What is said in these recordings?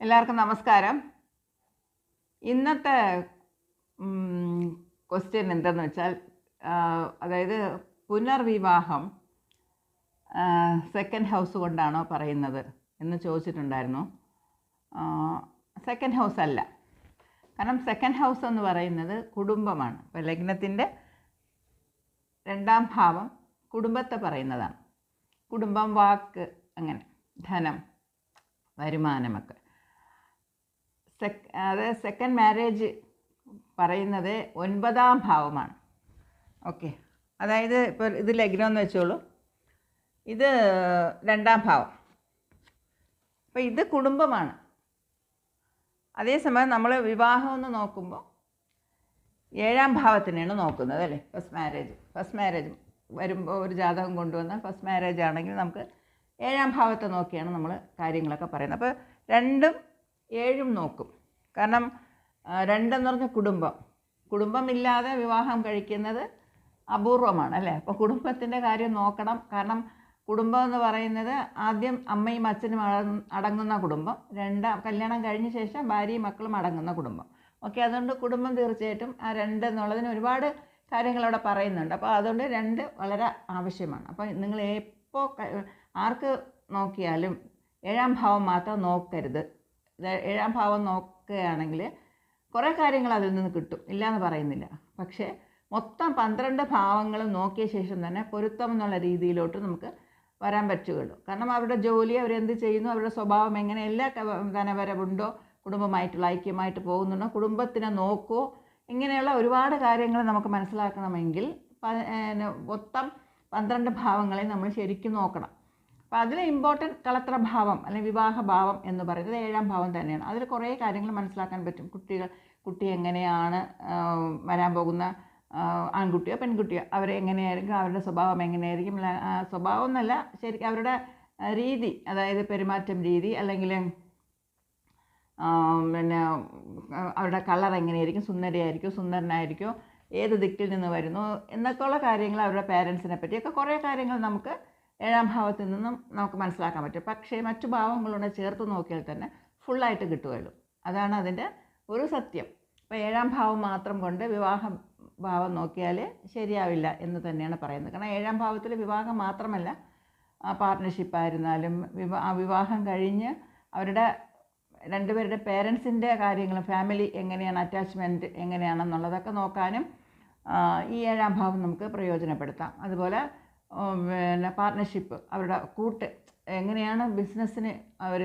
എല്ലാവർക്കും നമസ്കാരം. ഇന്നത്തെ ക്വസ്റ്റ്യൻ എന്തെന്ന് വെച്ചാൽ അതായത് പുനർവിവാഹം സെക്കൻഡ് ഹൗസ് കൊണ്ടാണോ പറയുന്നത് എന്ന് ചോദിച്ചിട്ടുണ്ടായിരുന്നു. സെക്കൻഡ് ഹൗസ് അല്ല. കാരണം സെക്കൻഡ് ഹൗസ് എന്ന് പറയുന്നത് കുടുംബമാണ്. ഇപ്പോൾ ലഗ്നത്തിന്റെ രണ്ടാം ഭാവം കുടുംബത്തെ പറയുന്നതാണ്. കുടുംബം വാക്ക് അങ്ങനെ ധനം വരുമാനമൊക്കെ. സെക് അത് സെക്കൻഡ് മാരേജ് പറയുന്നത് ഒൻപതാം ഭാവമാണ്. ഓക്കെ അതായത് ഇപ്പോൾ ഇത് ലഗ്നം എന്ന് വെച്ചോളൂ. ഇത് രണ്ടാം ഭാവം. അപ്പോൾ ഇത് കുടുംബമാണ്. അതേസമയം നമ്മൾ വിവാഹം എന്ന് നോക്കുമ്പോൾ ഏഴാം ഭാവത്തിനാണ് നോക്കുന്നത് അല്ലേ? ഫസ്റ്റ് മാരേജ് ഫസ്റ്റ് മാരേജ് വരുമ്പോൾ ഒരു ജാതകം കൊണ്ടുവന്ന ഫസ്റ്റ് മാരേജ് ആണെങ്കിൽ നമുക്ക് ഏഴാം ഭാവത്തെ നോക്കിയാണ് നമ്മൾ കാര്യങ്ങളൊക്കെ പറയുന്നത്. അപ്പോൾ രണ്ടും ഏഴും നോക്കും. കാരണം രണ്ടെന്ന് പറഞ്ഞ കുടുംബം. കുടുംബമില്ലാതെ വിവാഹം കഴിക്കുന്നത് അപൂർവമാണ് അല്ലേ? അപ്പോൾ കുടുംബത്തിന്റെ കാര്യം നോക്കണം. കാരണം കുടുംബം എന്ന് പറയുന്നത് ആദ്യം അമ്മയും അച്ഛനും അട അടങ്ങുന്ന കുടുംബം. രണ്ടാം കല്യാണം കഴിഞ്ഞ ശേഷം ഭാര്യയും മക്കളും അടങ്ങുന്ന കുടുംബം. ഓക്കെ അതുകൊണ്ട് കുടുംബം തീർച്ചയായിട്ടും ആ രണ്ട് എന്നുള്ളതിന് ഒരുപാട് കാര്യങ്ങൾ അവിടെ പറയുന്നുണ്ട്. അപ്പോൾ അതുകൊണ്ട് രണ്ട് വളരെ ആവശ്യമാണ്. അപ്പോൾ നിങ്ങൾ എപ്പോൾ ആർക്ക് നോക്കിയാലും ഏഴാം ഭാവം മാത്രം നോക്കരുത്. ഏഴാം ഭാവം നോക്കുകയാണെങ്കിൽ കുറേ കാര്യങ്ങൾ അതിൽ നിന്ന് കിട്ടും. ഇല്ല എന്ന് പറയുന്നില്ല. പക്ഷേ മൊത്തം പന്ത്രണ്ട് ഭാവങ്ങളും നോക്കിയ ശേഷം തന്നെ പൊരുത്തം എന്നുള്ള രീതിയിലോട്ട് നമുക്ക് വരാൻ പറ്റുകയുള്ളൂ. കാരണം അവരുടെ ജോലി അവരെന്ത് ചെയ്യുന്നു അവരുടെ സ്വഭാവം എങ്ങനെ എല്ലാ ധനവരവുണ്ടോ കുടുംബമായിട്ടുള്ള ഐക്യമായിട്ട് പോകുന്നുണ്ടോ കുടുംബത്തിനെ നോക്കുമോ ഇങ്ങനെയുള്ള ഒരുപാട് കാര്യങ്ങൾ നമുക്ക് മനസ്സിലാക്കണമെങ്കിൽ മൊത്തം പന്ത്രണ്ട് ഭാവങ്ങളെ നമ്മൾ ശരിക്കും നോക്കണം. അപ്പോൾ അതിൽ ഇമ്പോർട്ടന്റ് കളത്രഭാവം അല്ലെങ്കിൽ വിവാഹഭാവം എന്ന് പറയുന്നത് ഏഴാം ഭാവം തന്നെയാണ്. അതിൽ കുറേ കാര്യങ്ങൾ മനസ്സിലാക്കാൻ പറ്റും. കുട്ടികൾ കുട്ടി എങ്ങനെയാണ് വരാൻ പോകുന്ന ആൺകുട്ടിയോ പെൺകുട്ടിയോ അവരെ എങ്ങനെയായിരിക്കും അവരുടെ സ്വഭാവം എങ്ങനെയായിരിക്കും സ്വഭാവം എന്നല്ല ശരിക്കും അവരുടെ രീതി അതായത് പെരുമാറ്റം രീതി അല്ലെങ്കിൽ പിന്നെ അവരുടെ കളർ എങ്ങനെയായിരിക്കും സുന്ദരിയായിരിക്കും സുന്ദരനായിരിക്കും ഏത് ദിക്കിൽ നിന്ന് വരുന്നു എന്നൊക്കെയുള്ള കാര്യങ്ങൾ അവരുടെ പേരൻസിനെ പറ്റിയൊക്കെ കുറേ കാര്യങ്ങൾ നമുക്ക് ഏഴാം ഭാവത്തിൽ നിന്നും നമുക്ക് മനസ്സിലാക്കാൻ പറ്റും. പക്ഷേ മറ്റു ഭാവങ്ങളോട് ചേർത്ത് നോക്കിയാൽ തന്നെ ഫുള്ളായിട്ട് കിട്ടുമല്ലോ അതാണ് അതിന്റെ ഒരു സത്യം. അപ്പോൾ ഏഴാം ഭാവം മാത്രം കൊണ്ട് വിവാഹ ഭാവം നോക്കിയാൽ ശരിയാവില്ല എന്ന് തന്നെയാണ് പറയുന്നത്. കാരണം ഏഴാം ഭാവത്തിൽ വിവാഹം മാത്രമല്ല പാർട്ട്ണർഷിപ്പ് ആയിരുന്നാലും വിവാ വിവാഹം കഴിഞ്ഞ് അവരുടെ രണ്ടുപേരുടെ പേരൻസിന്റെ കാര്യങ്ങളും ഫാമിലി എങ്ങനെയാണ് അറ്റാച്ച്മെന്റ് എങ്ങനെയാണെന്നുള്ളതൊക്കെ നോക്കാനും ഈ ഏഴാം ഭാവം നമുക്ക് പ്രയോജനപ്പെടുത്താം. അതുപോലെ പിന്നെ പാർട്ട്ണർഷിപ്പ് അവരുടെ കൂട്ട് എങ്ങനെയാണ് ബിസിനസ്സിന് അവർ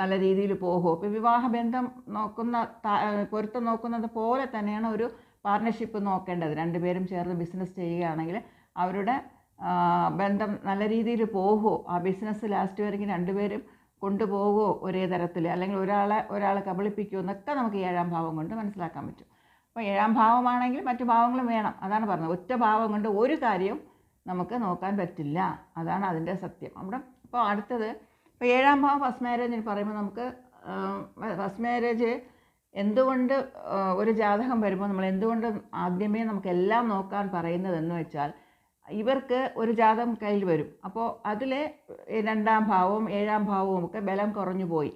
നല്ല രീതിയിൽ പോകുമോ ഇപ്പോൾ വിവാഹബന്ധം നോക്കുന്ന പൊരുത്തം നോക്കുന്നത് പോലെ തന്നെയാണ് ഒരു പാർട്ട്ണർഷിപ്പ് നോക്കേണ്ടത്. രണ്ടുപേരും ചേർന്ന് ബിസിനസ് ചെയ്യുകയാണെങ്കിൽ അവരുടെ ബന്ധം നല്ല രീതിയിൽ പോകുമോ ആ ബിസിനസ് ലാസ്റ്റ് വരെയും രണ്ടുപേരും കൊണ്ടുപോകുമോ ഒരേ തരത്തിൽ? അല്ലെങ്കിൽ ഒരാളെ ഒരാളെ കബളിപ്പിക്കുമോ എന്നൊക്കെ നമുക്ക് ഏഴാം ഭാവം കൊണ്ട് മനസ്സിലാക്കാൻ പറ്റും. അപ്പോൾ ഏഴാം ഭാവമാണെങ്കിൽ മറ്റു ഭാവങ്ങളും വേണം. അതാണ് പറഞ്ഞത്. ഒറ്റ ഭാവം കൊണ്ട് ഒരു കാര്യവും നമുക്ക് നോക്കാൻ പറ്റില്ല. അതാണ് അതിന്റെ സത്യം. അവിടെ അപ്പോൾ അടുത്തത് ഇപ്പോൾ ഏഴാം ഭാവം ഫസ്റ്റ് മാരേജിന് പറയുമ്പോൾ നമുക്ക് ഫസ്റ്റ് മാരേജ് എന്തുകൊണ്ട് ഒരു ജാതകം വരുമ്പോൾ നമ്മൾ എന്തുകൊണ്ട് ആദ്യമേ നമുക്ക് എല്ലാം നോക്കാൻ പറയുന്നതെന്ന് വെച്ചാൽ ഇവർക്ക് ഒരു ജാതകം കയ്യിൽ വരും. അപ്പോൾ അതിലെ രണ്ടാം ഭാവവും ഏഴാം ഭാവവും ഒക്കെ ബലം കുറഞ്ഞു പോയി.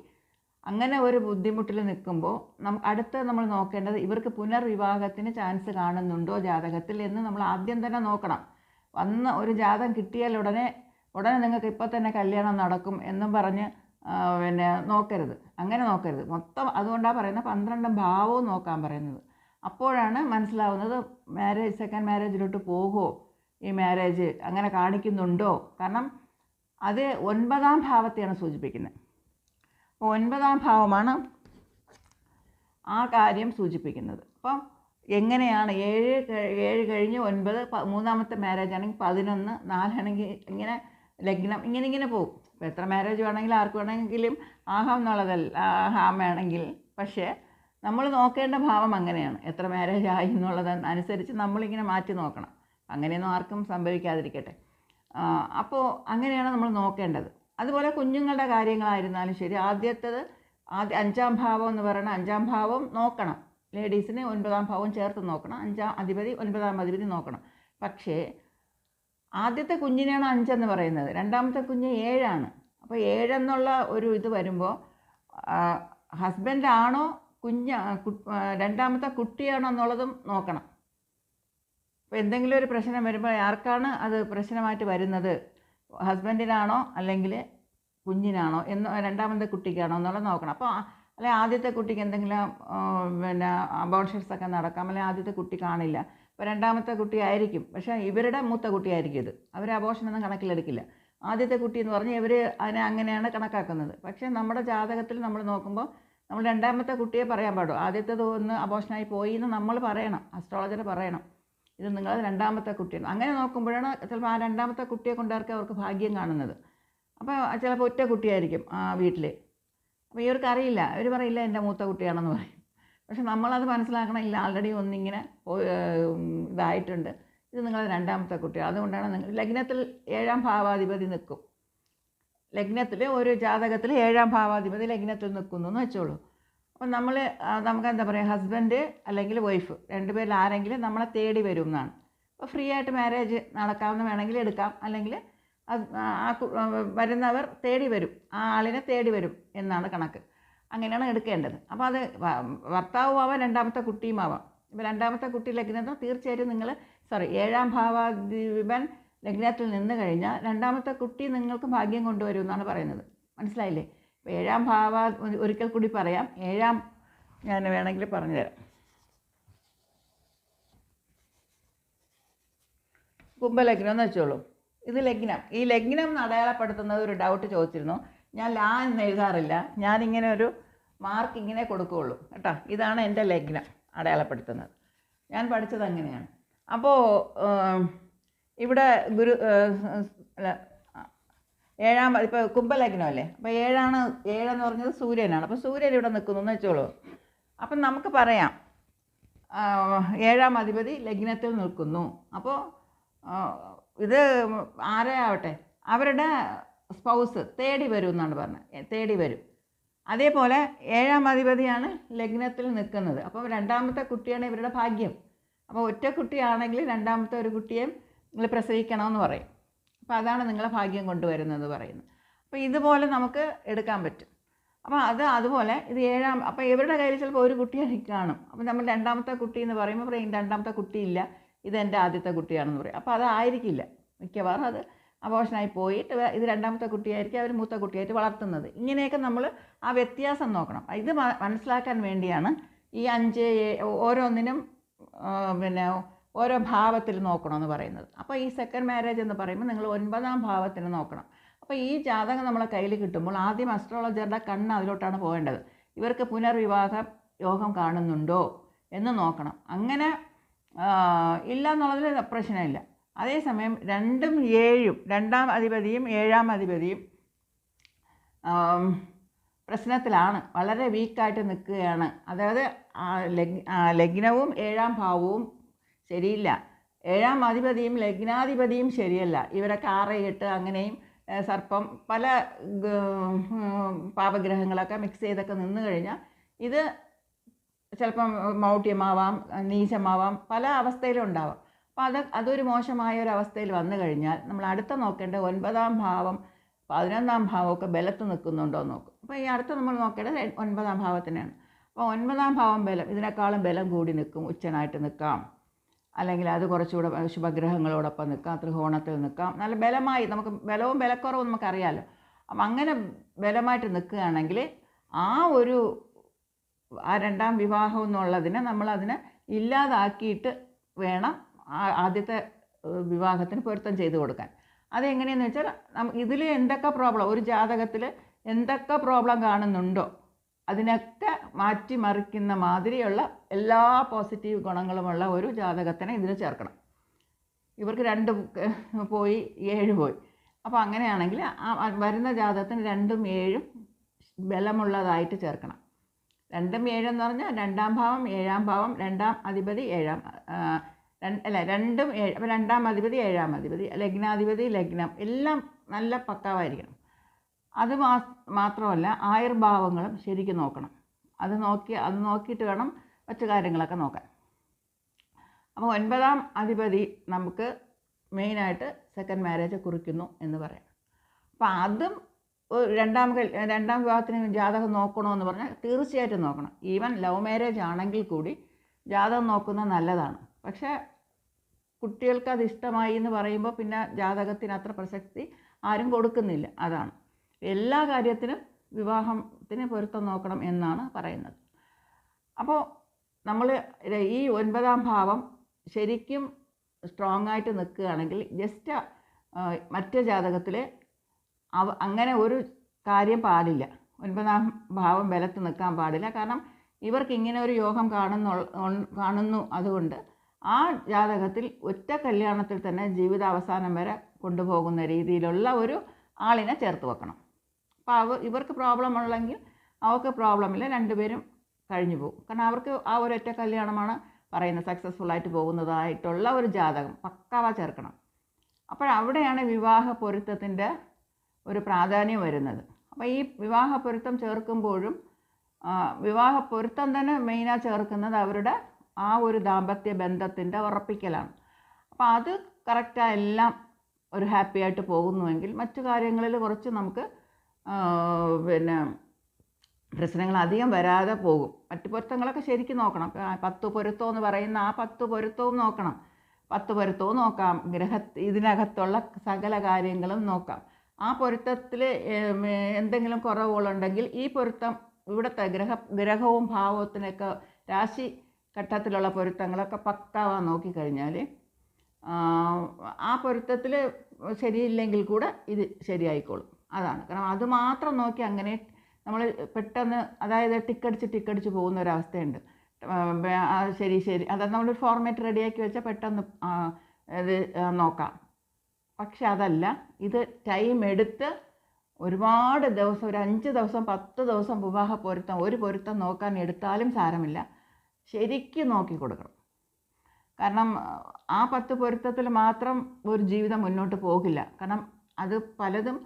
അങ്ങനെ ഒരു ബുദ്ധിമുട്ടിൽ നിൽക്കുമ്പോൾ നം അടുത്ത് നമ്മൾ നോക്കേണ്ടത് ഇവർക്ക് പുനർവിവാഹത്തിന് ചാൻസ് കാണുന്നുണ്ടോ ജാതകത്തിൽ എന്ന് നമ്മൾ ആദ്യം തന്നെ നോക്കണം. വന്ന് ഒരു ജാതകം കിട്ടിയാൽ ഉടനെ ഉടനെ നിങ്ങൾക്ക് ഇപ്പോൾ തന്നെ കല്യാണം നടക്കും എന്നും പറഞ്ഞ് പിന്നെ നോക്കരുത്. അങ്ങനെ നോക്കരുത്. മൊത്തം അതുകൊണ്ടാണ് പറയുന്നത് പന്ത്രണ്ടും ഭാവവും നോക്കാൻ പറയുന്നത്. അപ്പോഴാണ് മനസ്സിലാവുന്നത് മാരേജ് സെക്കൻഡ് മാരേജിലോട്ട് പോകുമോ ഈ മാരേജ് അങ്ങനെ കാണിക്കുന്നുണ്ടോ? കാരണം അത് ഒൻപതാം ഭാവത്തെയാണ് സൂചിപ്പിക്കുന്നത്. ഒൻപതാം ഭാവമാണ് ആ കാര്യം സൂചിപ്പിക്കുന്നത്. അപ്പം എങ്ങനെയാണ് ഏഴ് ഏഴ് കഴിഞ്ഞ് ഒൻപത് മൂന്നാമത്തെ മാരേജ് ആണെങ്കിൽ പതിനൊന്ന് നാലാണെങ്കിൽ ഇങ്ങനെ ലഗ്നം ഇങ്ങനെ ഇങ്ങനെ പോകും. ഇപ്പോൾ എത്ര മാരേജ് വേണമെങ്കിലും ആർക്ക് വേണമെങ്കിലും ആഹാം എന്നുള്ളതല്ല ആഹാം വേണമെങ്കിൽ. പക്ഷേ നമ്മൾ നോക്കേണ്ട ഭാവം അങ്ങനെയാണ്. എത്ര മാരേജ് ആയി എന്നുള്ളത് അനുസരിച്ച് നമ്മളിങ്ങനെ മാറ്റി നോക്കണം. അങ്ങനെയൊന്നും ആർക്കും സംഭവിക്കാതിരിക്കട്ടെ. അപ്പോൾ അങ്ങനെയാണ് നമ്മൾ നോക്കേണ്ടത്. അതുപോലെ കുഞ്ഞുങ്ങളുടെ കാര്യങ്ങളായിരുന്നാലും ശരി. ആദ്യത്തേത് ആദ്യ അഞ്ചാം ഭാവം എന്ന് പറയുന്നത് അഞ്ചാം ഭാവം നോക്കണം. ലേഡീസിന് ഒൻപതാം ഭാവം ചേർത്ത് നോക്കണം. അഞ്ചാം അധിപതി ഒൻപതാം അധിപതി നോക്കണം. പക്ഷേ ആദ്യത്തെ കുഞ്ഞിനെയാണ് അഞ്ചെന്ന് പറയുന്നത്. രണ്ടാമത്തെ കുഞ്ഞ് ഏഴാണ്. അപ്പോൾ ഏഴെന്നുള്ള ഒരു ഇത് വരുമ്പോൾ ഹസ്ബൻഡാണോ കുഞ്ഞ രണ്ടാമത്തെ കുട്ടിയാണോ എന്നുള്ളതും നോക്കണം. അപ്പോൾ എന്തെങ്കിലും ഒരു പ്രശ്നം വരുമ്പോൾ ആർക്കാണ് അത് പ്രശ്നമായിട്ട് വരുന്നത്? ഹസ്ബൻഡിനാണോ അല്ലെങ്കിൽ കുഞ്ഞിനാണോ എന്ന് രണ്ടാമത്തെ കുട്ടിക്കാണോ എന്നുള്ളത് നോക്കണം. അപ്പോൾ അല്ലെങ്കിൽ ആദ്യത്തെ കുട്ടിക്ക് എന്തെങ്കിലും പിന്നെ അബോർഷൻസ് ഒക്കെ നടക്കാം. അല്ലെങ്കിൽ ആദ്യത്തെ കുട്ടി കാണില്ല. അപ്പോൾ രണ്ടാമത്തെ കുട്ടി ആയിരിക്കും. പക്ഷേ ഇവരുടെ മൂത്ത കുട്ടിയായിരിക്കും ഇത്. അവർ അബോർഷനൊന്നും കണക്കിലെടുക്കില്ല. ആദ്യത്തെ കുട്ടി എന്ന് പറഞ്ഞാൽ ഇവർ അതിനെ അങ്ങനെയാണ് കണക്കാക്കുന്നത്. പക്ഷേ നമ്മുടെ ജാതകത്തിൽ നമ്മൾ നോക്കുമ്പോൾ നമ്മൾ രണ്ടാമത്തെ കുട്ടിയെ പറയാൻ പാടും ആദ്യത്തേത് ഒന്ന് അബോഷനായി പോയി എന്ന് നമ്മൾ പറയണം. അസ്ട്രോളജർ പറയണം. ഇത് നിങ്ങൾ രണ്ടാമത്തെ കുട്ടിയാണ്. അങ്ങനെ നോക്കുമ്പോഴാണ് ചിലപ്പോൾ ആ രണ്ടാമത്തെ കുട്ടിയെ കൊണ്ടവർക്ക് അവർക്ക് ഭാഗ്യം കാണുന്നത്. അപ്പോൾ ചിലപ്പോൾ ഒറ്റ കുട്ടിയായിരിക്കും ആ വീട്ടിൽ അപ്പോൾ ഇവർക്ക് അറിയില്ല ഇവർ പറയില്ല എന്റെ മൂത്ത കുട്ടിയാണെന്ന് പറയും. പക്ഷെ നമ്മളത് മനസ്സിലാക്കണം ഇല്ല ആൾറെഡി ഒന്നിങ്ങനെ ഇതായിട്ടുണ്ട്. ഇത് നിങ്ങൾ രണ്ടാമത്തെ കുട്ടിയാണ്. അതുകൊണ്ടാണ് നിങ്ങൾ ലഗ്നത്തിൽ ഏഴാം ഭാവാധിപതി നിൽക്കും ലഗ്നത്തിൽ ഒരു ജാതകത്തിൽ ഏഴാം ഭാവാധിപതി ലഗ്നത്തിൽ നിൽക്കുന്നു എന്ന് വെച്ചോളൂ. അപ്പം നമ്മൾ നമുക്ക് എന്താ പറയുക ഹസ്ബൻഡ് അല്ലെങ്കിൽ വൈഫ് രണ്ടുപേരിൽ ആരെങ്കിലും നമ്മളെ തേടി വരും എന്നാണ് അപ്പോൾ ഫ്രീ ആയിട്ട് മാരേജ് നടക്കാവുന്ന വേണമെങ്കിൽ എടുക്കാം. അല്ലെങ്കിൽ ആ വരുന്നവർ തേടി വരും. ആ ആളിനെ തേടി വരും എന്നാണ് കണക്ക്. അങ്ങനെയാണ് എടുക്കേണ്ടത്. അപ്പോൾ അത് വ- ഭർത്താവും ആവാം രണ്ടാമത്തെ കുട്ടിയും ആവാം. ഇപ്പോൾ രണ്ടാമത്തെ കുട്ടി ലഗ്നത്തിൽ തീർച്ചയായിട്ടും നിങ്ങൾ സോറി ഏഴാം ഭാവാധിപൻ ലഗ്നത്തിൽ നിന്ന് കഴിഞ്ഞാൽ രണ്ടാമത്തെ കുട്ടി നിങ്ങൾക്ക് ഭാഗ്യം കൊണ്ടുവരും എന്നാണ് പറയുന്നത്. മനസ്സിലായില്ലേ? ഏഴാം ഭാവ ഒരിക്കൽ കൂടി പറയാം. ഏഴാം ഞാൻ വേണമെങ്കിൽ പറഞ്ഞുതരാം. കുംഭലഗ്നം എന്ന് വെച്ചോളൂ. ഇത് ലഗ്നം. ഈ ലഗ്നം അടയാളപ്പെടുത്തുന്നത് ഒരു ഡൗട്ട് ചോദിച്ചിരുന്നു. ഞാൻ ലാ എന്ന് എഴുതാറില്ല. ഞാനിങ്ങനെ ഒരു മാർക്ക് ഇങ്ങനെ കൊടുക്കുകയുള്ളൂ. കേട്ടോ? ഇതാണ് എന്റെ ലഗ്നം അടയാളപ്പെടുത്തുന്നത്. ഞാൻ പഠിച്ചത് അങ്ങനെയാണ്. അപ്പോൾ ഇവിടെ ഗുരു ഏഴാം ഇപ്പോൾ കുംഭലഗ്നം അല്ലേ അപ്പോൾ ഏഴാണ് ഏഴെന്ന് പറഞ്ഞത് സൂര്യനാണ്. അപ്പോൾ സൂര്യൻ ഇവിടെ നിൽക്കുന്നു എന്ന് വെച്ചോളൂ. അപ്പം നമുക്ക് പറയാം. ഏഴാം അധിപതി ലഗ്നത്തിൽ നിൽക്കുന്നു. അപ്പോൾ ഇത് ആരേ ആവട്ടെ? അവരുടെ സ്പൗസ് തേടി വരും എന്നാണ് പറഞ്ഞത്. തേടി വരും. അതേപോലെ ഏഴാം അധിപതിയാണ് ലഗ്നത്തിൽ നിൽക്കുന്നത്. അപ്പോൾ രണ്ടാമത്തെ കുട്ടിയാണ് ഇവരുടെ ഭാഗ്യം. അപ്പോൾ ഒറ്റ കുട്ടിയാണെങ്കിൽ രണ്ടാമത്തെ ഒരു കുട്ടിയെ നിങ്ങൾ പ്രസവിക്കണമെന്ന് പറയും. അപ്പോൾ അതാണ് നിങ്ങളെ ഭാഗ്യം കൊണ്ടുവരുന്നത് പറയുന്നത്. അപ്പോൾ ഇതുപോലെ നമുക്ക് എടുക്കാൻ പറ്റും. അപ്പോൾ അത് അതുപോലെ ഇത് ഏഴാം അപ്പോൾ ഇവരുടെ കയ്യിൽ ചിലപ്പോൾ ഒരു കുട്ടി കാണും. അപ്പോൾ നമ്മൾ രണ്ടാമത്തെ കുട്ടി എന്ന് പറയുമ്പോൾ പറയും രണ്ടാമത്തെ കുട്ടിയില്ല. ഇത് എന്റെ ആദ്യത്തെ കുട്ടിയാണെന്ന് പറയും. അപ്പോൾ അതായിരിക്കില്ല മിക്കവാറും അത് അബോഷനായി പോയിട്ട് ഇത് രണ്ടാമത്തെ കുട്ടിയായിരിക്കും അവർ മൂത്ത കുട്ടിയായിട്ട് വളർത്തുന്നത്. ഇങ്ങനെയൊക്കെ നമ്മൾ ആ വ്യത്യാസം നോക്കണം. ഇത് മനസ്സിലാക്കാൻ വേണ്ടിയാണ് ഈ അഞ്ച് ഓരോന്നിനും പിന്നെ ഓരോ ഭാവത്തിൽ നോക്കണമെന്ന് പറയുന്നത്. അപ്പോൾ ഈ സെക്കൻഡ് മാരേജ് എന്ന് പറയുമ്പോൾ നിങ്ങൾ ഒൻപതാം ഭാവത്തിന് നോക്കണം. അപ്പോൾ ഈ ജാതകം നമ്മളെ കയ്യിൽ കിട്ടുമ്പോൾ ആദ്യം അസ്ട്രോളജറുടെ കണ്ണ് അതിലോട്ടാണ് പോകേണ്ടത്. ഇവർക്ക് പുനർവിവാഹ യോഗം കാണുന്നുണ്ടോ എന്ന് നോക്കണം. അങ്ങനെ ഇല്ല എന്നുള്ളതിൽ പ്രശ്നമില്ല. അതേസമയം രണ്ടും ഏഴും രണ്ടാം അധിപതിയും ഏഴാം അധിപതിയും പ്രശ്നത്തിലാണ്. വളരെ വീക്കായിട്ട് നിൽക്കുകയാണ്. അതായത് ലഗ്നവും ഏഴാം ഭാവവും ശരിയില്ല. ഏഴാം അധിപതിയും ലഗ്നാധിപതിയും ശരിയല്ല. ഇവരെ കാറയിട്ട് അങ്ങനെയും സർപ്പം പല പാപഗ്രഹങ്ങളൊക്കെ മിക്സ് ചെയ്തൊക്കെ നിന്ന് കഴിഞ്ഞാൽ ഇത് ചിലപ്പം മൗഢ്യമാവാം നീചമാവാം പല അവസ്ഥയിലും ഉണ്ടാവാം. അപ്പോൾ അത് അതൊരു മോശമായ ഒരു അവസ്ഥയിൽ വന്നു കഴിഞ്ഞാൽ നമ്മൾ അടുത്ത നോക്കേണ്ട ഒൻപതാം ഭാവം പതിനൊന്നാം ഭാവമൊക്കെ ബലത്ത് നിൽക്കുന്നുണ്ടോ എന്ന് നോക്കും. അപ്പോൾ ഈ അടുത്ത നമ്മൾ നോക്കേണ്ടത് ഒൻപതാം ഭാവത്തിനാണ്. അപ്പോൾ ഒൻപതാം ഭാവം ബലം ഇതിനേക്കാളും ബലം കൂടി നിൽക്കും ഉച്ചനായിട്ട് നിൽക്കാം. അല്ലെങ്കിൽ അത് കുറച്ചുകൂടെ ശുഭഗ്രഹങ്ങളോടൊപ്പം നിൽക്കാം ത്രികോണത്തിൽ നിൽക്കാം. നല്ല ബലമായി നമുക്ക് ബലവും ബലക്കുറവും നമുക്കറിയാമല്ലോ അപ്പം അങ്ങനെ ബലമായിട്ട് നിൽക്കുകയാണെങ്കിൽ ആ ഒരു ആ രണ്ടാം വിവാഹം എന്നുള്ളതിനെ നമ്മളതിനെ ഇല്ലാതാക്കിയിട്ട് വേണം ആദ്യത്തെ വിവാഹത്തിന് പൊരുത്തം ചെയ്തു കൊടുക്കാൻ. അതെങ്ങനെയെന്ന് വെച്ചാൽ ഇതിൽ എന്തൊക്കെ പ്രോബ്ലം ഒരു ജാതകത്തിൽ എന്തൊക്കെ പ്രോബ്ലം കാണുന്നുണ്ടോ അതിനൊക്കെ മാറ്റിമറിക്കുന്ന മാതിരിയുള്ള എല്ലാ പോസിറ്റീവ് ഗുണങ്ങളുമുള്ള ഒരു ജാതകത്തിനെ ഇതിൽ ചേർക്കണം. ഇവർക്ക് രണ്ട് പോയി ഏഴ് പോയി. അപ്പോൾ അങ്ങനെയാണെങ്കിൽ വരുന്ന ജാതകത്തിന് രണ്ടും ഏഴും ബലമുള്ളതായിട്ട് ചേർക്കണം. രണ്ടും ഏഴെന്ന് പറഞ്ഞാൽ രണ്ടാം ഭാവം ഏഴാം ഭാവം രണ്ടാം അധിപതി ഏഴാം അല്ല രണ്ടും ഏഴ് അപ്പോൾ രണ്ടാം അധിപതി ഏഴാം അധിപതി ലഗ്നാധിപതി ലഗ്നം എല്ലാം നല്ല പക്കാവായിരിക്കണം. അത് മാത്രമല്ല ആയുർഭാവങ്ങളും ശരിക്കും നോക്കണം. അത് നോക്കി അത് നോക്കിയിട്ട് വേണം മറ്റു കാര്യങ്ങളൊക്കെ നോക്കാൻ. അപ്പോൾ ഒൻപതാം അധിപതി നമുക്ക് മെയിനായിട്ട് സെക്കൻഡ് മാരേജ് കുറിക്കുന്നു എന്ന് പറയാം. അപ്പോൾ അതും രണ്ടാം രണ്ടാം വിവാഹത്തിന് ജാതകം നോക്കണമെന്ന് പറഞ്ഞാൽ തീർച്ചയായിട്ടും നോക്കണം. ഈവൻ ലവ് മാരേജ് ആണെങ്കിൽ കൂടി ജാതകം നോക്കുന്നത് നല്ലതാണ്. പക്ഷേ കുട്ടികൾക്ക് അത് ഇഷ്ടമായി എന്ന് പറയുമ്പോൾ പിന്നെ ജാതകത്തിന് അത്ര പ്രസക്തി ആരും കൊടുക്കുന്നില്ല. അതാണ്. എല്ലാ കാര്യത്തിനും വിവാഹത്തിന് പൊരുത്തം നോക്കണം എന്നാണ് പറയുന്നത്. അപ്പോൾ നമ്മൾ ഈ ഒൻപതാം ഭാവം ശരിക്കും സ്ട്രോങ് ആയിട്ട് നിൽക്കുകയാണെങ്കിൽ ജസ്റ്റ് മറ്റേ ജാതകത്തിൽ അവ അങ്ങനെ ഒരു കാര്യം പാടില്ല. ഒൻപതാം ഭാവം ബലത്ത് നിൽക്കാൻ പാടില്ല. കാരണം ഇവർക്ക് ഇങ്ങനെ ഒരു യോഗം കാണുന്നു കാണുന്നു അതുകൊണ്ട് ആ ജാതകത്തിൽ ഒറ്റ കല്യാണത്തിൽ തന്നെ ജീവിതാവസാനം വരെ കൊണ്ടുപോകുന്ന രീതിയിലുള്ള ഒരു ആളിനെ ചേർത്ത് വെക്കണം. അപ്പോൾ അവർ ഇവർക്ക് പ്രോബ്ലം ഉള്ളെങ്കിൽ അവർക്ക് പ്രോബ്ലം ഇല്ല. രണ്ടുപേരും കഴിഞ്ഞു പോകും. കാരണം അവർക്ക് ആ ഒരൊറ്റ കല്യാണമാണ് പറയുന്നത്. സക്സസ്ഫുൾ ആയിട്ട് പോകുന്നതായിട്ടുള്ള ഒരു ജാതകം. പക്കാവ ചേർക്കണം. അപ്പോഴവിടെയാണ് വിവാഹ പൊരുത്തത്തിന്റെ ഒരു പ്രാധാന്യം വരുന്നത്. അപ്പോൾ ഈ വിവാഹ പൊരുത്തം ചേർക്കുമ്പോഴും വിവാഹ പൊരുത്തം തന്നെ മെയിനായി ചേർക്കുന്നത് അവരുടെ ആ ഒരു ദാമ്പത്യ ബന്ധത്തിന്റെ ഉറപ്പിക്കലാണ്. അപ്പോൾ അത് കറക്റ്റായി എല്ലാം ഒരു ഹാപ്പി ആയിട്ട് പോകുന്നുവെങ്കിൽ മറ്റു കാര്യങ്ങളിൽ കുറച്ച് നമുക്ക് പിന്നെ പ്രശ്നങ്ങൾ അധികം വരാതെ പോകും. മറ്റ് പൊരുത്തങ്ങളൊക്കെ ശരിക്കും നോക്കണം. പത്ത് പൊരുത്തം എന്ന് പറയുന്ന ആ പത്ത് പൊരുത്തവും നോക്കണം. പത്ത് പൊരുത്തവും നോക്കാം. ഗ്രഹ ഇതിനകത്തുള്ള സകല കാര്യങ്ങളും നോക്കാം. ആ പൊരുത്തത്തിൽ എന്തെങ്കിലും കുറവുകളുണ്ടെങ്കിൽ ഈ പൊരുത്തം ഇവിടുത്തെ ഗ്രഹ ഗ്രഹവും ഭാവത്തിനൊക്കെ രാശി ഘട്ടത്തിലുള്ള പൊരുത്തങ്ങളൊക്കെ പക്കാവാൻ നോക്കിക്കഴിഞ്ഞാൽ ആ പൊരുത്തത്തിൽ ശരിയില്ലെങ്കിൽ കൂടെ ഇത് ശരിയായിക്കോളും. അതാണ്. കാരണം അത് മാത്രം നോക്കി അങ്ങനെ നമ്മൾ പെട്ടെന്ന് അതായത് ടിക്കടിച്ച് ടിക്കടിച്ച് പോകുന്ന ഒരവസ്ഥയുണ്ട് ശരി ശരി. അതായത് നമ്മൾ ഫോർമാറ്റ് റെഡിയാക്കി വെച്ചാൽ പെട്ടെന്ന് ഇത് നോക്കാം. പക്ഷെ അതല്ല ഇത് ടൈം എടുത്ത് ഒരുപാട് ദിവസം ഒരു അഞ്ച് ദിവസം പത്ത് ദിവസം വിവാഹ പൊരുത്തം ഒരു പൊരുത്തം നോക്കാൻ എടുത്താലും സാരമില്ല. ശരിക്കും നോക്കി കൊടുക്കണം. കാരണം ആ പത്ത് പൊരുത്തത്തിൽ മാത്രം ഒരു ജീവിതം മുന്നോട്ട് പോകില്ല. കാരണം അത് പലതും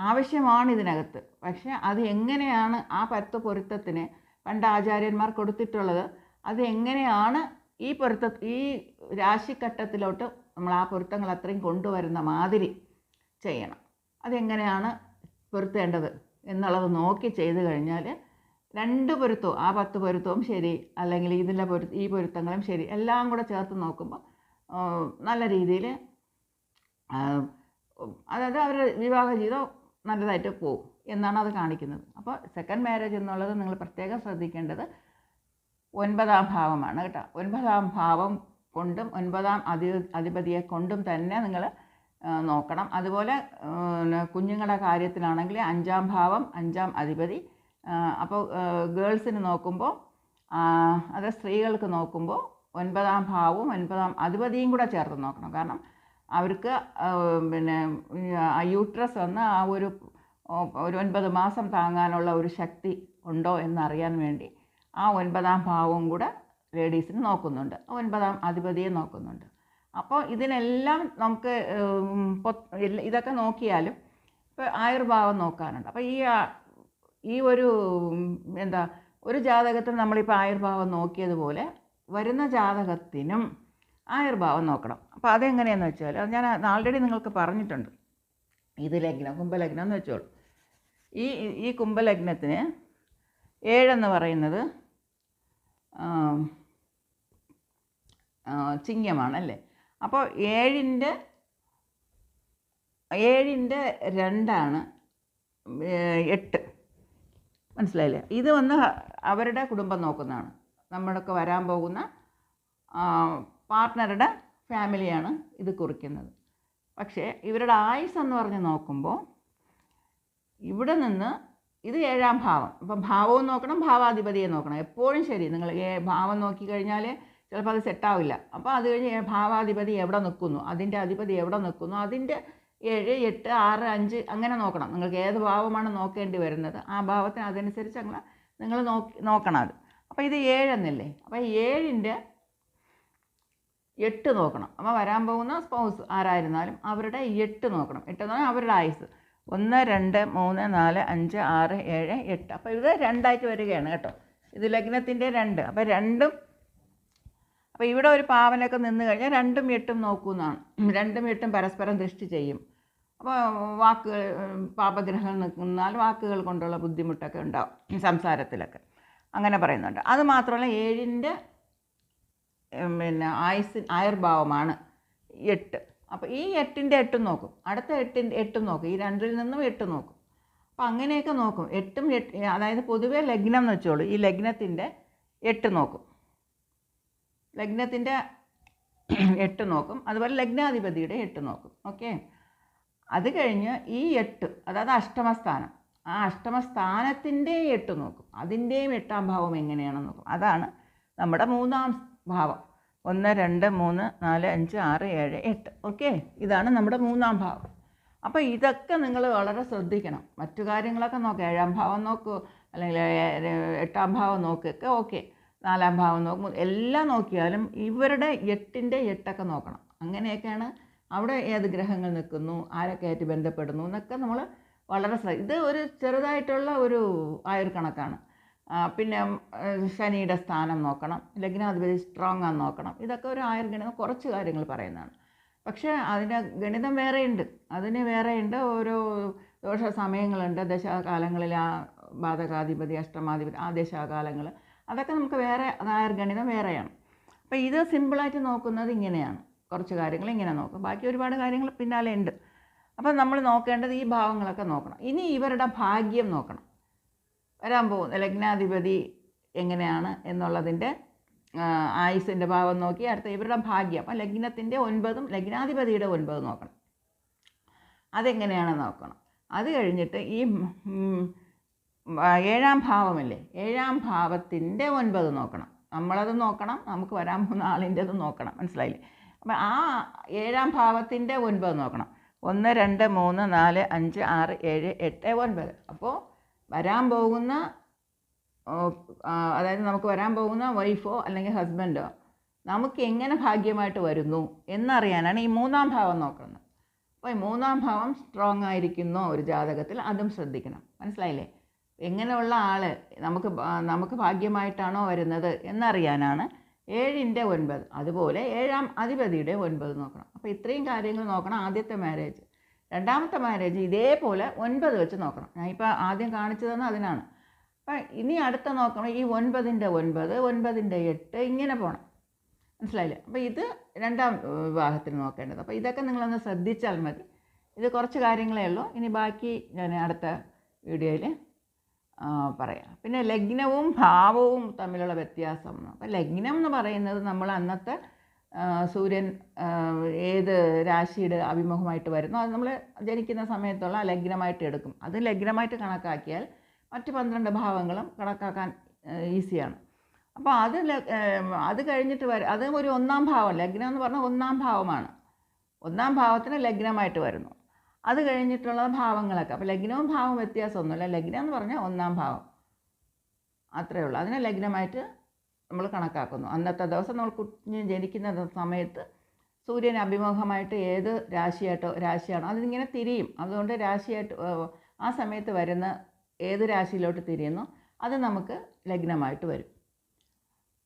ആവശ്യമാണ് ഇതിനകത്ത്. പക്ഷേ അത് എങ്ങനെയാണ് ആ പത്ത് പൊരുത്തത്തിന് പണ്ട് ആചാര്യന്മാർ കൊടുത്തിട്ടുള്ളത് അത് എങ്ങനെയാണ് ഈ പൊരുത്ത ഈ രാശിഘട്ടത്തിലോട്ട് നമ്മൾ ആ പൊരുത്തങ്ങൾ അത്രയും കൊണ്ടുവരുന്ന മാതിരി ചെയ്യണം. അതെങ്ങനെയാണ് പൊരുത്തേണ്ടത് എന്നുള്ളത് നോക്കി ചെയ്തു കഴിഞ്ഞാൽ രണ്ട് പൊരുത്തവും ആ പത്ത് പൊരുത്തവും ശരി അല്ലെങ്കിൽ ഇതിന്റെ പൊരു ഈ പൊരുത്തങ്ങളും ശരി എല്ലാം കൂടെ ചേർത്ത് നോക്കുമ്പോൾ നല്ല രീതിയിൽ അതായത് അവരുടെ വിവാഹ ജീവിതം നല്ലതായിട്ട് പോകും എന്നാണ് അത് കാണിക്കുന്നത്. അപ്പോൾ സെക്കൻഡ് മാരേജ് എന്നുള്ളത് നിങ്ങൾ പ്രത്യേകം ശ്രദ്ധിക്കേണ്ടത് ഒൻപതാം ഭാവമാണ് കേട്ടോ. ഒൻപതാം ഭാവം കൊണ്ടും ഒൻപതാം അധി അധിപതിയെ കൊണ്ടും തന്നെ നിങ്ങൾ നോക്കണം. അതുപോലെ കുഞ്ഞുങ്ങളുടെ കാര്യത്തിലാണെങ്കിൽ അഞ്ചാം ഭാവം അഞ്ചാം അധിപതി അപ്പോൾ ഗേൾസിന് നോക്കുമ്പോൾ അത് സ്ത്രീകൾക്ക് നോക്കുമ്പോൾ ഒൻപതാം ഭാവവും ഒൻപതാം അധിപതിയും കൂടെ ചേർത്ത് നോക്കണം. കാരണം അവർക്ക് പിന്നെ യൂട്രസ് വന്ന് ആ ഒരു ഒരു ഒൻപത് മാസം താങ്ങാനുള്ള ഒരു ശക്തി ഉണ്ടോ എന്നറിയാൻ വേണ്ടി ആ ഒൻപതാം ഭാവവും കൂടെ ലേഡീസിന് നോക്കുന്നുണ്ട്. ഒൻപതാം അധിപതിയെ നോക്കുന്നുണ്ട്. അപ്പോൾ ഇതിനെല്ലാം നമുക്ക് ഇതൊക്കെ നോക്കിയാലും ഇപ്പോൾ ആയുർഭാവം നോക്കാനുണ്ട്. അപ്പോൾ ഈ ഈ ഒരു എന്താ ഒരു ജാതകത്തിൽ നമ്മളിപ്പോൾ ആയുർഭാവം നോക്കിയതുപോലെ വരുന്ന ജാതകത്തിനും ആയുർഭാവം നോക്കണം. അപ്പോൾ അതെങ്ങനെയാണെന്ന് വെച്ചാൽ അത് ഞാൻ ആൾറെഡി നിങ്ങൾക്ക് പറഞ്ഞിട്ടുണ്ട്. ഇത് ലഗ്നം കുംഭലഗ്നം എന്ന് വെച്ചോളൂ. ഈ ഈ കുംഭലഗ്നത്തിന് ഏഴെന്ന് പറയുന്നത് ചിങ്ങമാണല്ലേ? അപ്പോൾ ഏഴിന്റെ ഏഴിന്റെ രണ്ടാണ് എട്ട്. മനസ്സിലായില്ലേ? ഇത് വന്ന് അവരുടെ കുടുംബം നോക്കുന്നതാണ്. നമ്മളൊക്കെ വരാൻ പോകുന്ന പാർട്ട്ണറുടെ ഫാമിലിയാണ് ഇത് കുറിക്കുന്നത്. പക്ഷേ ഇവരുടെ ആയുസ് എന്ന് പറഞ്ഞ് നോക്കുമ്പോൾ ഇവിടെ നിന്ന് ഇത് ഏഴാം ഭാവം. ഇപ്പം ഭാവവും നോക്കണം ഭാവാധിപതിയെ നോക്കണം. എപ്പോഴും ശരി നിങ്ങൾ ഏ ഭാവം നോക്കിക്കഴിഞ്ഞാൽ ചിലപ്പോൾ അത് സെറ്റാവില്ല. അപ്പോൾ അത് കഴിഞ്ഞ് ഭാവാധിപതി എവിടെ നിൽക്കുന്നു? അതിന്റെ അധിപതി എവിടെ നിൽക്കുന്നു? അതിന്റെ ഏഴ് എട്ട് ആറ് അഞ്ച് അങ്ങനെ നോക്കണം. നിങ്ങൾക്ക് ഏത് ഭാവമാണ് നോക്കേണ്ടി വരുന്നത്? ആ ഭാവത്തിന് അതനുസരിച്ച് അങ്ങനെ നിങ്ങൾ നോക്കി നോക്കണം അത്. അപ്പോൾ ഇത് ഏഴെന്നല്ലേ അപ്പോൾ ഏഴിന്റെ എട്ട് നോക്കണം. അപ്പോൾ വരാൻ പോകുന്ന സ്പൗസ് ആരായിരുന്നാലും അവരുടെ എട്ട് നോക്കണം. എട്ട് എന്ന് പറഞ്ഞാൽ അവരുടെ ആയുസ് ഒന്ന് രണ്ട് മൂന്ന് നാല് അഞ്ച് ആറ് ഏഴ് എട്ട്. അപ്പോൾ ഇത് രണ്ടായിട്ട് വരികയാണ് കേട്ടോ. ഇത് ലഗ്നത്തിന്റെ രണ്ട്. അപ്പോൾ രണ്ടും അപ്പോൾ ഇവിടെ ഒരു പാവനൊക്കെ നിന്ന് കഴിഞ്ഞാൽ രണ്ടും എട്ടും നോക്കുന്നതാണ് രണ്ടും എട്ടും പരസ്പരം ദൃഷ്ടി ചെയ്യും. അപ്പോൾ വാക്കുകൾ പാപഗ്രഹങ്ങൾ നിൽക്കുന്നാൽ വാക്കുകൾ കൊണ്ടുള്ള ബുദ്ധിമുട്ടൊക്കെ ഉണ്ടാവും. സംസാരത്തിലൊക്കെ. അങ്ങനെ പറയുന്നുണ്ട്. അത് മാത്രമല്ല ഏഴിന്റെ പിന്നെ ആയുസ് ആയുർഭാവമാണ് എട്ട്. അപ്പോൾ ഈ എട്ടിന്റെ എട്ടും നോക്കും. അടുത്ത എട്ടിന്റെ എട്ടും നോക്കും. ഈ രണ്ടിൽ നിന്നും എട്ട് നോക്കും. അപ്പോൾ അങ്ങനെയൊക്കെ നോക്കും. എട്ടും എട്ട് അതായത് പൊതുവേ ലഗ്നം എന്ന് വെച്ചോളൂ. ഈ ലഗ്നത്തിന്റെ എട്ട് നോക്കും. ലഗ്നത്തിന്റെ എട്ട് നോക്കും. അതുപോലെ ലഗ്നാധിപതിയുടെ എട്ട് നോക്കും. ഓക്കെ? അത് കഴിഞ്ഞ് ഈ എട്ട് അതായത് അഷ്ടമസ്ഥാനം. ആ അഷ്ടമസ്ഥാനത്തിന്റെ എട്ട് നോക്കും. അതിന്റെയും എട്ടാം ഭാവം എങ്ങനെയാണെന്ന് നോക്കും. അതാണ് നമ്മുടെ മൂന്നാം ഭാവം. ഒന്ന് രണ്ട് മൂന്ന് നാല് അഞ്ച് ആറ് ഏഴ് എട്ട്. ഓക്കെ? ഇതാണ് നമ്മുടെ മൂന്നാം ഭാവം. അപ്പോൾ ഇതൊക്കെ നിങ്ങൾ വളരെ ശ്രദ്ധിക്കണം. മറ്റു കാര്യങ്ങളൊക്കെ നോക്കുക ഏഴാം ഭാവം നോക്കൂ. അല്ലെങ്കിൽ എട്ടാം ഭാവം നോക്കുകയൊക്കെ ഓക്കെ. നാലാം ഭാവം നോക്കും. എല്ലാം നോക്കിയാലും ഇവരുടെ എട്ടിന്റെ എട്ടൊക്കെ നോക്കണം. അങ്ങനെയൊക്കെയാണ് അവിടെ ഏത് ഗ്രഹങ്ങൾ നിൽക്കുന്നു ആരൊക്കെ ആയിട്ട് ബന്ധപ്പെടുന്നു എന്നൊക്കെ നമ്മൾ വളരെ ഇത് ഒരു ചെറുതായിട്ടുള്ള ഒരു ആയുർ കണക്കാണ് ആ, പിന്നെ ശനിയുടെ സ്ഥാനം നോക്കണം അല്ലെങ്കിൽ ലഗ്നാധിപതി സ്ട്രോങ് ആണെന്ന് നോക്കണം. ഇതൊക്കെ ഒരു ആയുർ ഗണിതം കുറച്ച് കാര്യങ്ങൾ പറയുന്നതാണ്. പക്ഷേ അതിന്റെ ഗണിതം വേറെയുണ്ട്. അതിന് വേറെയുണ്ട്. ഓരോ ദോഷ സമയങ്ങളുണ്ട്. ദശാകാലങ്ങളിൽ ആ ബാധകാധിപതി അഷ്ടമാധിപതി ആ ദശാകാലങ്ങൾ. അതൊക്കെ നമുക്ക് വേറെ ആയുർ ഗണിതം വേറെയാണ്. അപ്പോൾ ഇത് സിമ്പിളായിട്ട് നോക്കുന്നത് ഇങ്ങനെയാണ്. കുറച്ച് കാര്യങ്ങൾ ഇങ്ങനെ നോക്കും. ബാക്കി ഒരുപാട് കാര്യങ്ങൾ പിന്നാലെ ഉണ്ട്. അപ്പം നമ്മൾ നോക്കേണ്ടത് ഈ ഭാവങ്ങളൊക്കെ നോക്കണം. ഇനി ഇവരുടെ ഭാഗ്യം നോക്കണം. വരാൻ പോകുന്ന. ലഗ്നാധിപതി എങ്ങനെയാണ് എന്നുള്ളതിന്റെ ആയുസിന്റെ ഭാവം നോക്കി അടുത്ത ഇവരുടെ ഭാഗ്യം. അപ്പം ലഗ്നത്തിന്റെ ഒൻപതും ലഗ്നാധിപതിയുടെ ഒൻപതും നോക്കണം. അതെങ്ങനെയാണ് നോക്കണം? അത് കഴിഞ്ഞിട്ട് ഈ ഏഴാം ഭാവമല്ലേ? ഏഴാം ഭാവത്തിന്റെ ഒൻപത് നോക്കണം. നമ്മളത് നോക്കണം നമുക്ക് വരാൻ പോകുന്ന ആളിന്റെത് നോക്കണം. മനസ്സിലായില്ലേ? അപ്പം ആ ഏഴാം ഭാവത്തിന്റെ ഒൻപത് നോക്കണം. ഒന്ന് രണ്ട് മൂന്ന് നാല് അഞ്ച് ആറ് ഏഴ് എട്ട് ഒൻപത്. അപ്പോൾ വരാൻ പോകുന്ന അതായത് നമുക്ക് വരാൻ പോകുന്ന വൈഫോ അല്ലെങ്കിൽ ഹസ്ബൻഡോ നമുക്ക് എങ്ങനെ ഭാഗ്യമായിട്ട് വരുന്നു എന്നറിയാനാണ് ഈ മൂന്നാം ഭാവം നോക്കുന്നത്. അപ്പോൾ ഈ മൂന്നാം ഭാവം സ്ട്രോങ് ആയിരിക്കുന്നോ ഒരു ജാതകത്തിൽ അതും ശ്രദ്ധിക്കണം. മനസ്സിലായില്ലേ? എങ്ങനെയുള്ള ആൾ നമുക്ക് നമുക്ക് ഭാഗ്യമായിട്ടാണോ വരുന്നത് എന്നറിയാനാണ് ഏഴിന്റെ ഒൻപത്. അതുപോലെ ഏഴാം അധിപതിയുടെ ഒൻപത് നോക്കണം. അപ്പോൾ ഇത്രയും കാര്യങ്ങൾ നോക്കണം ആദ്യത്തെ മാരേജ് രണ്ടാമത്തെ മാരേജ് ഇതേപോലെ ഒൻപത് വെച്ച് നോക്കണം. ഞാൻ ഇപ്പോൾ ആദ്യം കാണിച്ചു തന്നെ അതിനാണ്. അപ്പം ഇനി അടുത്ത നോക്കണം. ഈ ഒൻപതിന്റെ ഒൻപത് ഒൻപതിന്റെ എട്ട് ഇങ്ങനെ പോകണം മനസ്സിലായില്ലേ? അപ്പോൾ ഇത് രണ്ടാം വിവാഹത്തിന് നോക്കേണ്ടത്. അപ്പോൾ ഇതൊക്കെ നിങ്ങളൊന്ന് ശ്രദ്ധിച്ചാൽ മതി. ഇത് കുറച്ച് കാര്യങ്ങളേ ഉള്ളൂ. ഇനി ബാക്കി ഞാൻ അടുത്ത വീഡിയോയിൽ പറയാം. പിന്നെ ലഗ്നവും ഭാവവും തമ്മിലുള്ള വ്യത്യാസം. അപ്പോൾ ലഗ്നം എന്ന് പറയുന്നത് നമ്മൾ അന്നത്തെ സൂര്യൻ ഏത് രാശിയുടെ അഭിമുഖമായിട്ട് വരുന്നു അത് നമ്മൾ ജനിക്കുന്ന സമയത്തുള്ള ലഗ്നമായിട്ട് എടുക്കും. അത് ലഗ്നമായിട്ട് കണക്കാക്കിയാൽ മറ്റ് പന്ത്രണ്ട് ഭാവങ്ങളും കണക്കാക്കാൻ ഈസിയാണ്. അപ്പോൾ അത് അത് കഴിഞ്ഞിട്ട് വര അത് ഒരു ഒന്നാം ഭാവം ലഗ്നം എന്ന് പറഞ്ഞാൽ ഒന്നാം ഭാവമാണ്. ഒന്നാം ഭാവത്തിന് ലഗ്നമായിട്ട് വരുന്നു. അത് കഴിഞ്ഞിട്ടുള്ള ഭാവങ്ങളൊക്കെ അപ്പോൾ ലഗ്നവും ഭാവവും വ്യത്യാസമൊന്നുമില്ല. ലഗ്നം എന്ന് പറഞ്ഞാൽ ഒന്നാം ഭാവം. അത്രയേ ഉള്ളൂ. അതിനെ ലഗ്നമായിട്ട് നമ്മൾ കണക്കാക്കുന്നു. അന്നത്തെ ദിവസം നമ്മൾ കുഞ്ഞ് ജനിക്കുന്ന സമയത്ത് സൂര്യൻ അഭിമുഖമായിട്ട് ഏത് രാശിയായിട്ടോ രാശിയാണോ അതിങ്ങനെ തിരിയും. അതുകൊണ്ട് രാശിയായിട്ട് ആ സമയത്ത് വരുന്ന ഏത് രാശിയിലോട്ട് തിരിയുന്നു അത് നമുക്ക് ലഗ്നമായിട്ട് വരും.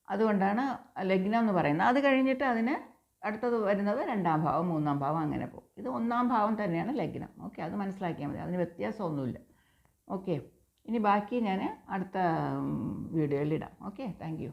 അതുകൊണ്ടാണ് ലഗ്നം എന്ന് പറയുന്നത്. അത് കഴിഞ്ഞിട്ട് അതിന് അടുത്തത് വരുന്നത് രണ്ടാം ഭാവം മൂന്നാം ഭാവം അങ്ങനെ പോകും. ഇത് ഒന്നാം ഭാവം തന്നെയാണ് ലഗ്നം. ഓക്കെ അത് മനസ്സിലാക്കിയാൽ മതി. അതിന് വ്യത്യാസമൊന്നുമില്ല. ഓക്കെ ഇനി ബാക്കി ഞാൻ അടുത്ത വീഡിയോയിൽ ഇടാം. Okay thank